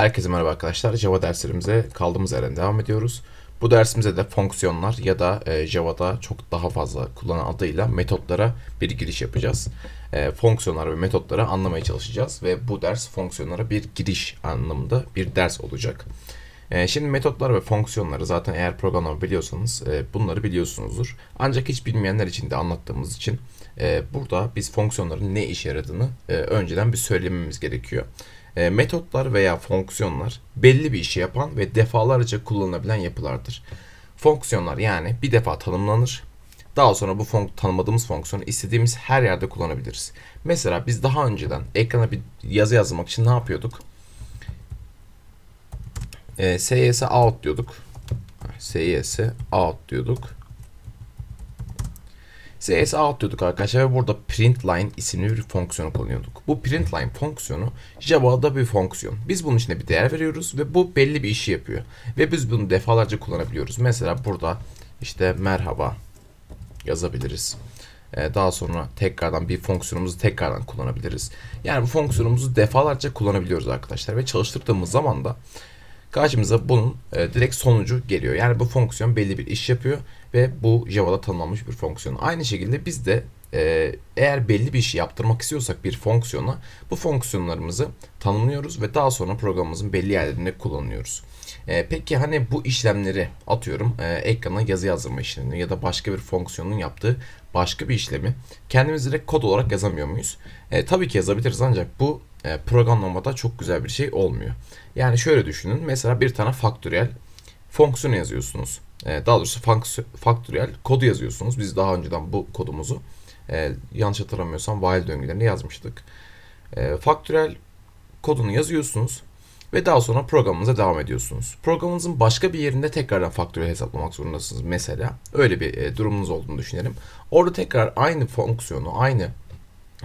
Herkese merhaba arkadaşlar. Java derslerimize kaldığımız yerden devam ediyoruz. Bu dersimize de fonksiyonlar ya da e, Java'da çok daha fazla kullanılan adıyla metotlara bir giriş yapacağız. E, fonksiyonlar ve metotları anlamaya çalışacağız ve bu ders fonksiyonlara bir giriş anlamında bir ders olacak. E, şimdi metotlar ve fonksiyonları zaten eğer programlama biliyorsanız bunları biliyorsunuzdur. Ancak hiç bilmeyenler için de anlattığımız için burada biz fonksiyonların ne işe yaradığını önceden bir söylememiz gerekiyor. E, metotlar veya fonksiyonlar belli bir işi yapan ve defalarca kullanılabilen yapılardır. Fonksiyonlar yani bir defa tanımlanır. Daha sonra bu fon- tanımadığımız fonksiyonu istediğimiz her yerde kullanabiliriz. Mesela biz daha önceden ekrana bir yazı yazmak için ne yapıyorduk? E, SYS out diyorduk. SYS out diyorduk. CS out diyorduk arkadaşlar ve burada println isimli bir fonksiyonu kullanıyorduk. Bu println fonksiyonu Java'da bir fonksiyon. Biz bunun içine bir değer veriyoruz ve bu belli bir işi yapıyor. Ve biz bunu defalarca kullanabiliyoruz. Mesela burada işte merhaba yazabiliriz. Ee, daha sonra tekrardan bir fonksiyonumuzu tekrardan kullanabiliriz. Yani bu fonksiyonumuzu defalarca kullanabiliyoruz arkadaşlar ve çalıştırdığımız zaman da karşımıza bunun e, direkt sonucu geliyor. Yani bu fonksiyon belli bir iş yapıyor ve bu Java'da tanımlanmış bir fonksiyon. Aynı şekilde biz de e, eğer belli bir işi yaptırmak istiyorsak bir fonksiyona bu fonksiyonlarımızı tanımlıyoruz ve daha sonra programımızın belli yerlerinde kullanıyoruz. E, peki hani bu işlemleri atıyorum e, ekrana yazı yazdırma işlemini ya da başka bir fonksiyonun yaptığı başka bir işlemi kendimiz direkt kod olarak yazamıyor muyuz? E, tabii ki yazabiliriz ancak bu e, programlamada çok güzel bir şey olmuyor. Yani şöyle düşünün mesela bir tane faktöriyel fonksiyon yazıyorsunuz. E, daha doğrusu faktöriyel kodu yazıyorsunuz. Biz daha önceden bu kodumuzu e, yanlış hatırlamıyorsam while döngülerinde yazmıştık. E, faktöriyel kodunu yazıyorsunuz ve daha sonra programınıza devam ediyorsunuz. Programınızın başka bir yerinde tekrardan faktöriyel hesaplamak zorundasınız mesela. Öyle bir e, durumunuz olduğunu düşünelim. Orada tekrar aynı fonksiyonu, aynı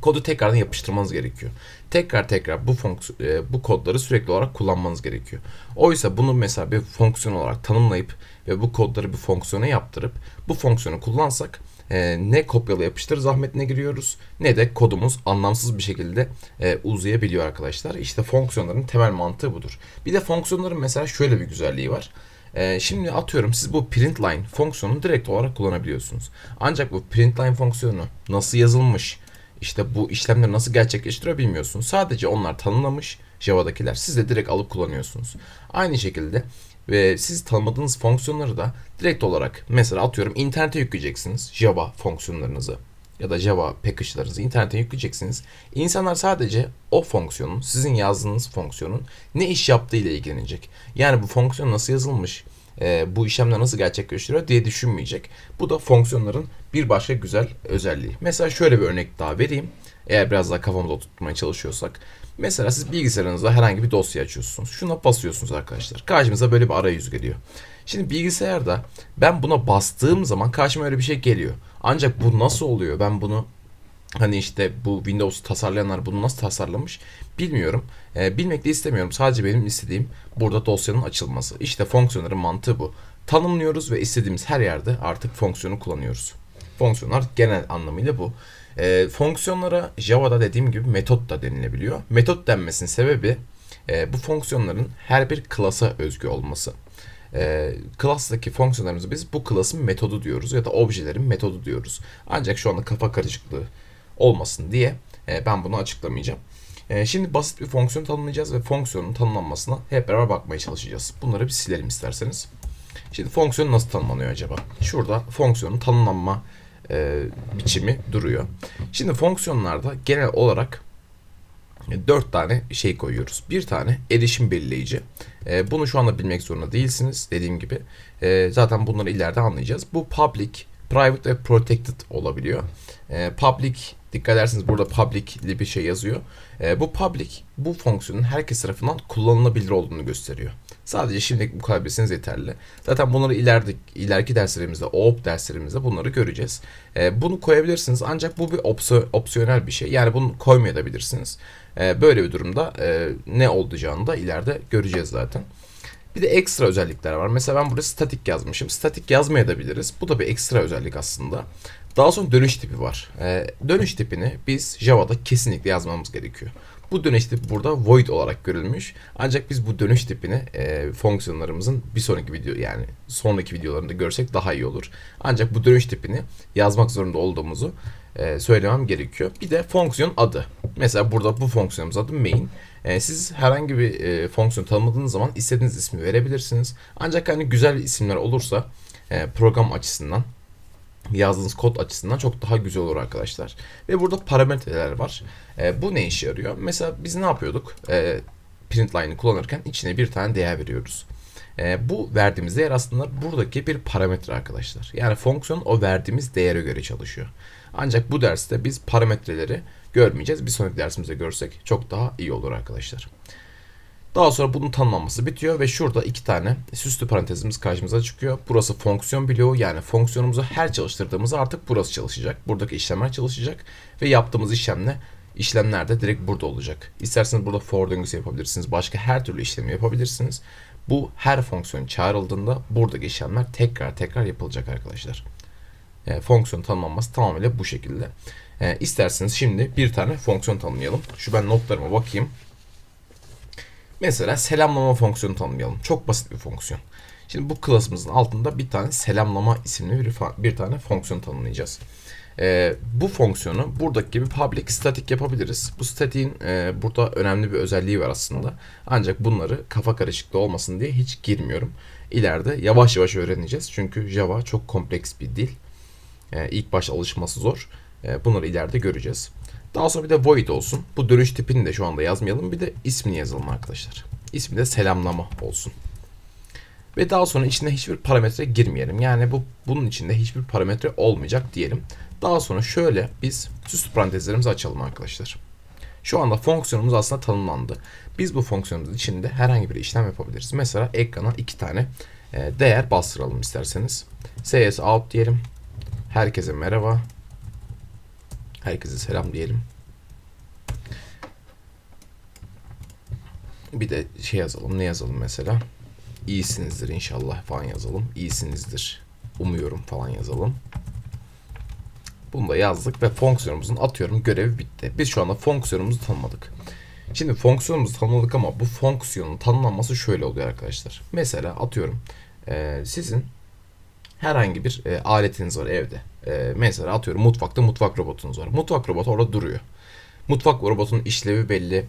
kodu tekrardan yapıştırmanız gerekiyor. Tekrar tekrar bu e, bu kodları sürekli olarak kullanmanız gerekiyor. Oysa bunu mesela bir fonksiyon olarak tanımlayıp ve bu kodları bir fonksiyona yaptırıp bu fonksiyonu kullansak e, ne kopyala yapıştır zahmetine giriyoruz ne de kodumuz anlamsız bir şekilde e, uzayabiliyor arkadaşlar. İşte fonksiyonların temel mantığı budur. Bir de fonksiyonların mesela şöyle bir güzelliği var. E, şimdi atıyorum siz bu println fonksiyonunu direkt olarak kullanabiliyorsunuz. Ancak bu println fonksiyonu nasıl yazılmış, işte bu işlemleri nasıl gerçekleştiriyor bilmiyorsunuz. Sadece onlar tanımlamış Java'dakiler. Siz de direkt alıp kullanıyorsunuz. Aynı şekilde ve siz tanımadığınız fonksiyonları da direkt olarak mesela atıyorum internete yükleyeceksiniz Java fonksiyonlarınızı ya da Java package'larınızı internete yükleyeceksiniz. İnsanlar sadece o fonksiyonun, sizin yazdığınız fonksiyonun ne iş yaptığı ile ilgilenecek. Yani bu fonksiyon nasıl yazılmış, e, bu işlemler nasıl gerçekleştiriyor diye düşünmeyecek. Bu da fonksiyonların bir başka güzel özelliği. Mesela şöyle bir örnek daha vereyim. Eğer biraz daha kafamda tutmaya çalışıyorsak. Mesela siz bilgisayarınızda herhangi bir dosya açıyorsunuz. Şuna basıyorsunuz arkadaşlar. Karşımıza böyle bir arayüz geliyor. Şimdi bilgisayarda ben buna bastığım zaman karşıma öyle bir şey geliyor. Ancak bu nasıl oluyor? Ben bunu Hani işte bu Windows tasarlayanlar bunu nasıl tasarlamış bilmiyorum. E, bilmek de istemiyorum. Sadece benim istediğim burada dosyanın açılması. İşte fonksiyonların mantığı bu. Tanımlıyoruz ve istediğimiz her yerde artık fonksiyonu kullanıyoruz. Fonksiyonlar genel anlamıyla bu. E, fonksiyonlara Java'da dediğim gibi metot da denilebiliyor. Metot denmesinin sebebi e, bu fonksiyonların her bir klasa özgü olması. E, class'taki fonksiyonlarımızı biz bu class'ın metodu diyoruz ya da objelerin metodu diyoruz. Ancak şu anda kafa karışıklığı olmasın diye e, ben bunu açıklamayacağım. E, şimdi basit bir fonksiyon tanımlayacağız ve fonksiyonun tanımlanmasına hep beraber bakmaya çalışacağız. Bunları bir silelim isterseniz. Şimdi fonksiyon nasıl tanımlanıyor acaba? Şurada fonksiyonun tanımlanma e, biçimi duruyor. Şimdi fonksiyonlarda genel olarak dört tane şey koyuyoruz. Bir tane erişim belirleyici. E, bunu şu anda bilmek zorunda değilsiniz. Dediğim gibi e, zaten bunları ileride anlayacağız. Bu public, private ve protected olabiliyor. E, public Dikkat ederseniz burada public bir şey yazıyor. E, bu public bu fonksiyonun herkes tarafından kullanılabilir olduğunu gösteriyor. Sadece şimdilik bu kadar bilseniz yeterli. Zaten bunları ileride, ileriki derslerimizde, OOP derslerimizde bunları göreceğiz. E, bunu koyabilirsiniz ancak bu bir opsiyon, opsiyonel bir şey. Yani bunu koymayabilirsiniz. E, böyle bir durumda e, ne olacağını da ileride göreceğiz zaten. Bir de ekstra özellikler var. Mesela ben burada statik yazmışım. Statik yazmayabiliriz. Bu da bir ekstra özellik aslında. Daha sonra dönüş tipi var. Ee, dönüş tipini biz Java'da kesinlikle yazmamız gerekiyor. Bu dönüş tipi burada void olarak görülmüş. Ancak biz bu dönüş tipini e, fonksiyonlarımızın bir sonraki video yani sonraki videolarında görsek daha iyi olur. Ancak bu dönüş tipini yazmak zorunda olduğumuzu e, söylemem gerekiyor. Bir de fonksiyon adı. Mesela burada bu fonksiyonumuz adı main. E, siz herhangi bir e, fonksiyon tanımladığınız zaman istediğiniz ismi verebilirsiniz. Ancak hani güzel isimler olursa e, program açısından yazdığınız kod açısından çok daha güzel olur arkadaşlar. Ve burada parametreler var. E, bu ne işe yarıyor? Mesela biz ne yapıyorduk? E, print line'ı kullanırken içine bir tane değer veriyoruz. E, bu verdiğimiz değer aslında buradaki bir parametre arkadaşlar. Yani fonksiyon o verdiğimiz değere göre çalışıyor. Ancak bu derste biz parametreleri görmeyeceğiz. Bir sonraki dersimizde görsek çok daha iyi olur arkadaşlar. Daha sonra bunun tanımlanması bitiyor ve şurada iki tane süslü parantezimiz karşımıza çıkıyor. Burası fonksiyon bloğu yani fonksiyonumuzu her çalıştırdığımızda artık burası çalışacak. Buradaki işlemler çalışacak ve yaptığımız işlemle işlemler de direkt burada olacak. İsterseniz burada for döngüsü yapabilirsiniz. Başka her türlü işlemi yapabilirsiniz. Bu her fonksiyon çağrıldığında buradaki işlemler tekrar tekrar yapılacak arkadaşlar. E, fonksiyon tanımlanması tamamıyla bu şekilde. E, isterseniz şimdi bir tane fonksiyon tanımlayalım. Şu ben notlarıma bakayım. Mesela selamlama fonksiyonu tanımlayalım. Çok basit bir fonksiyon. Şimdi bu klasımızın altında bir tane selamlama isimli bir, bir tane fonksiyon tanımlayacağız. Ee, bu fonksiyonu buradaki gibi public static yapabiliriz. Bu static'in e, burada önemli bir özelliği var aslında. Ancak bunları kafa karışıklığı olmasın diye hiç girmiyorum. İleride yavaş yavaş öğreneceğiz. Çünkü Java çok kompleks bir dil. Ee, ilk baş alışması zor. Ee, bunları ileride göreceğiz. Daha sonra bir de void olsun. Bu dönüş tipini de şu anda yazmayalım. Bir de ismini yazalım arkadaşlar. İsmi de selamlama olsun. Ve daha sonra içine hiçbir parametre girmeyelim. Yani bu bunun içinde hiçbir parametre olmayacak diyelim. Daha sonra şöyle biz süslü parantezlerimizi açalım arkadaşlar. Şu anda fonksiyonumuz aslında tanımlandı. Biz bu fonksiyonumuzun içinde herhangi bir işlem yapabiliriz. Mesela ekrana iki tane e, değer bastıralım isterseniz. cs out diyelim. Herkese merhaba. Herkese selam diyelim. Bir de şey yazalım. Ne yazalım mesela? İyisinizdir inşallah falan yazalım. İyisinizdir. Umuyorum falan yazalım. Bunu da yazdık ve fonksiyonumuzun atıyorum görevi bitti. Biz şu anda fonksiyonumuzu tanımladık. Şimdi fonksiyonumuzu tanımladık ama bu fonksiyonun tanımlanması şöyle oluyor arkadaşlar. Mesela atıyorum sizin herhangi bir e, aletiniz var evde. E, mesela atıyorum mutfakta mutfak robotunuz var. Mutfak robotu orada duruyor. Mutfak robotunun işlevi belli.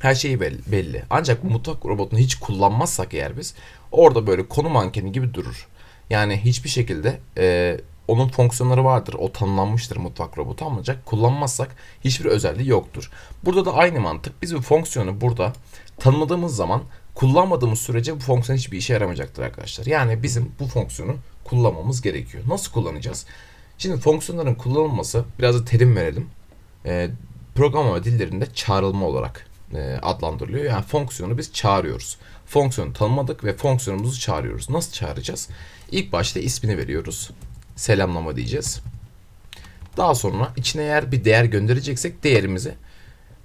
Her şeyi belli. belli. Ancak mutfak robotunu hiç kullanmazsak eğer biz orada böyle konu mankeni gibi durur. Yani hiçbir şekilde e, onun fonksiyonları vardır. O tanımlanmıştır mutfak robotu ancak kullanmazsak hiçbir özelliği yoktur. Burada da aynı mantık. Biz bu fonksiyonu burada tanımladığımız zaman kullanmadığımız sürece bu fonksiyon hiçbir işe yaramayacaktır arkadaşlar. Yani bizim bu fonksiyonu kullanmamız gerekiyor. Nasıl kullanacağız? Şimdi fonksiyonların kullanılması biraz da terim verelim. E, programlama dillerinde çağrılma olarak e, adlandırılıyor. Yani fonksiyonu biz çağırıyoruz. Fonksiyonu tanımadık ve fonksiyonumuzu çağırıyoruz. Nasıl çağıracağız? İlk başta ismini veriyoruz. Selamlama diyeceğiz. Daha sonra içine eğer bir değer göndereceksek değerimizi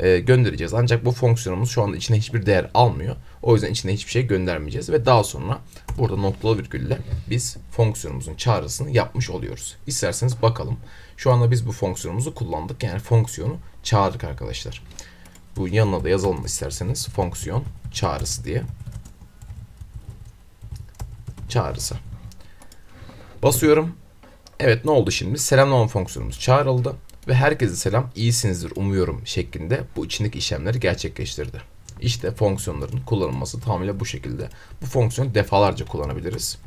e, göndereceğiz. Ancak bu fonksiyonumuz şu anda içine hiçbir değer almıyor. O yüzden içine hiçbir şey göndermeyeceğiz ve daha sonra burada noktalı virgülle biz fonksiyonumuzun çağrısını yapmış oluyoruz. İsterseniz bakalım. Şu anda biz bu fonksiyonumuzu kullandık. Yani fonksiyonu çağırdık arkadaşlar. Bu yanına da yazalım isterseniz. Fonksiyon çağrısı diye. Çağrısı. Basıyorum. Evet ne oldu şimdi? Selamlama fonksiyonumuz çağrıldı ve herkese selam iyisinizdir umuyorum şeklinde bu içindeki işlemleri gerçekleştirdi. İşte fonksiyonların kullanılması tamamıyla bu şekilde. Bu fonksiyonu defalarca kullanabiliriz.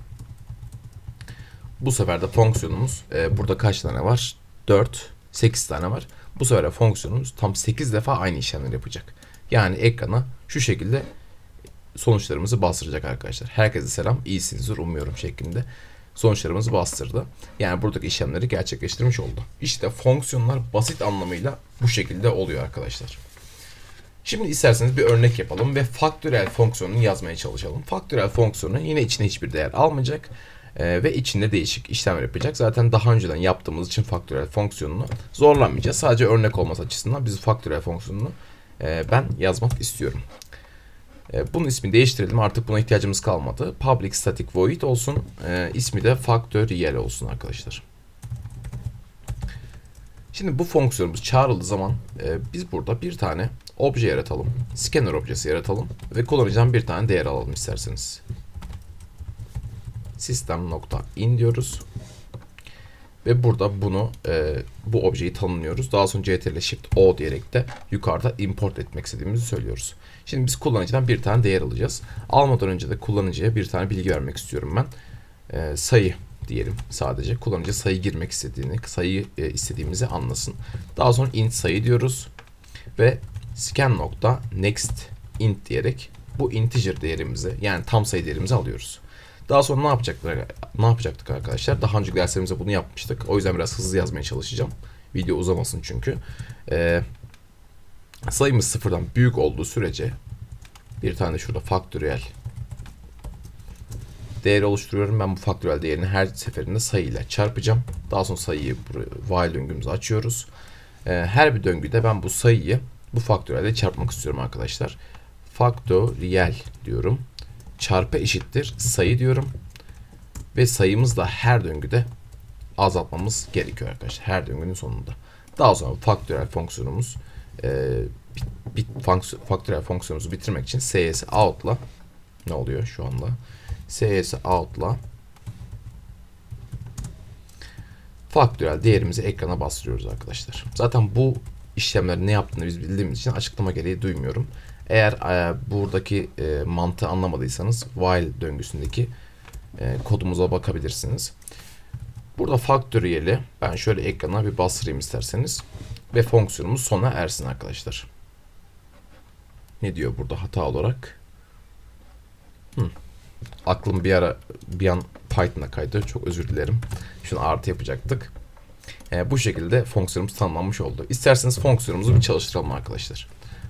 Bu sefer de fonksiyonumuz e, burada kaç tane var? 4, 8 tane var. Bu sefer de fonksiyonumuz tam 8 defa aynı işlemleri yapacak. Yani ekrana şu şekilde sonuçlarımızı bastıracak arkadaşlar. Herkese selam, iyisinizdir umuyorum şeklinde sonuçlarımızı bastırdı. Yani buradaki işlemleri gerçekleştirmiş oldu. İşte fonksiyonlar basit anlamıyla bu şekilde oluyor arkadaşlar. Şimdi isterseniz bir örnek yapalım ve faktörel fonksiyonunu yazmaya çalışalım. Faktörel fonksiyonu yine içine hiçbir değer almayacak e, ve içinde değişik işlemler yapacak. Zaten daha önceden yaptığımız için faktörel fonksiyonunu zorlanmayacağız. Sadece örnek olması açısından biz faktörel fonksiyonunu e, ben yazmak istiyorum. E, bunun ismini değiştirelim. Artık buna ihtiyacımız kalmadı. Public static void olsun. E, ismi de factorial olsun arkadaşlar. Şimdi bu fonksiyonumuz çağrıldığı zaman e, biz burada bir tane obje yaratalım. Scanner objesi yaratalım ve kullanacağım bir tane değer alalım isterseniz. System.in diyoruz. Ve burada bunu e, bu objeyi tanımlıyoruz. Daha sonra CTRL Shift O diyerek de yukarıda import etmek istediğimizi söylüyoruz. Şimdi biz kullanıcıdan bir tane değer alacağız. Almadan önce de kullanıcıya bir tane bilgi vermek istiyorum ben. E, sayı diyelim sadece. Kullanıcı sayı girmek istediğini, sayı e, istediğimizi anlasın. Daha sonra int sayı diyoruz ve scan nokta next int diyerek bu integer değerimizi yani tam sayı değerimizi alıyoruz. Daha sonra ne yapacaklar? Ne yapacaktık arkadaşlar? Daha önceki derslerimizde bunu yapmıştık. O yüzden biraz hızlı yazmaya çalışacağım. Video uzamasın çünkü. Ee, sayımız sıfırdan büyük olduğu sürece bir tane şurada faktöriyel değeri oluşturuyorum. Ben bu faktöriyel değerini her seferinde sayıyla çarpacağım. Daha sonra sayıyı while döngümüzü açıyoruz. Ee, her bir döngüde ben bu sayıyı bu faktöriyelle çarpmak istiyorum arkadaşlar. Faktöriyel diyorum çarpı eşittir sayı diyorum. Ve sayımız da her döngüde azaltmamız gerekiyor arkadaşlar. Her döngünün sonunda. Daha sonra faktörel fonksiyonumuz e, bit, fonksiyon, faktörel fonksiyonumuzu bitirmek için cs out'la ne oluyor şu anda? cs out'la faktörel değerimizi ekrana bastırıyoruz arkadaşlar. Zaten bu işlemleri ne yaptığını biz bildiğimiz için açıklama gereği duymuyorum. Eğer e, buradaki e, mantığı anlamadıysanız while döngüsündeki e, kodumuza bakabilirsiniz. Burada faktöriyeli ben şöyle ekrana bir bastırayım isterseniz ve fonksiyonumuz sona ersin arkadaşlar. Ne diyor burada hata olarak? Hı. Aklım bir ara bir an Python'a kaydı. Çok özür dilerim. Şunu artı yapacaktık. E, bu şekilde fonksiyonumuz tanımlanmış oldu. İsterseniz fonksiyonumuzu bir çalıştıralım arkadaşlar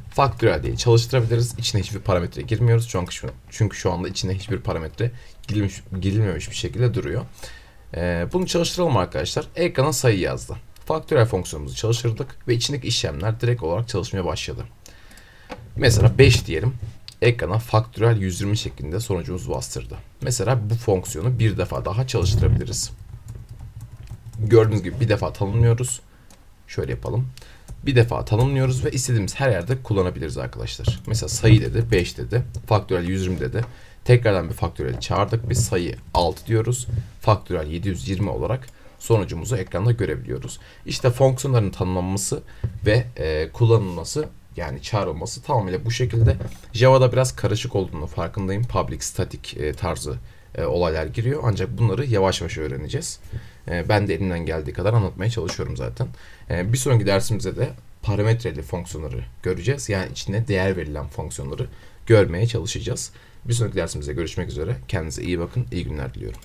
faktörel diye çalıştırabiliriz. İçine hiçbir parametre girmiyoruz. Çünkü şu, çünkü şu anda içine hiçbir parametre girilmiş, girilmemiş bir şekilde duruyor. Ee, bunu çalıştıralım arkadaşlar. Ekrana sayı yazdı. Faktörel fonksiyonumuzu çalıştırdık ve içindeki işlemler direkt olarak çalışmaya başladı. Mesela 5 diyelim. Ekrana faktörel 120 şeklinde sonucumuzu bastırdı. Mesela bu fonksiyonu bir defa daha çalıştırabiliriz. Gördüğünüz gibi bir defa tanımlıyoruz. Şöyle yapalım bir defa tanımlıyoruz ve istediğimiz her yerde kullanabiliriz arkadaşlar. Mesela sayı dedi, 5 dedi, faktörel 120 dedi. Tekrardan bir faktörel çağırdık. Biz sayı 6 diyoruz. Faktörel 720 olarak sonucumuzu ekranda görebiliyoruz. İşte fonksiyonların tanımlanması ve e, kullanılması yani çağrılması tamamıyla bu şekilde. Java'da biraz karışık olduğunu farkındayım. Public, static e, tarzı e, olaylar giriyor. Ancak bunları yavaş yavaş öğreneceğiz. E, ben de elimden geldiği kadar anlatmaya çalışıyorum zaten. E, bir sonraki dersimizde de parametreli fonksiyonları göreceğiz. Yani içine değer verilen fonksiyonları görmeye çalışacağız. Bir sonraki dersimizde görüşmek üzere. Kendinize iyi bakın. İyi günler diliyorum.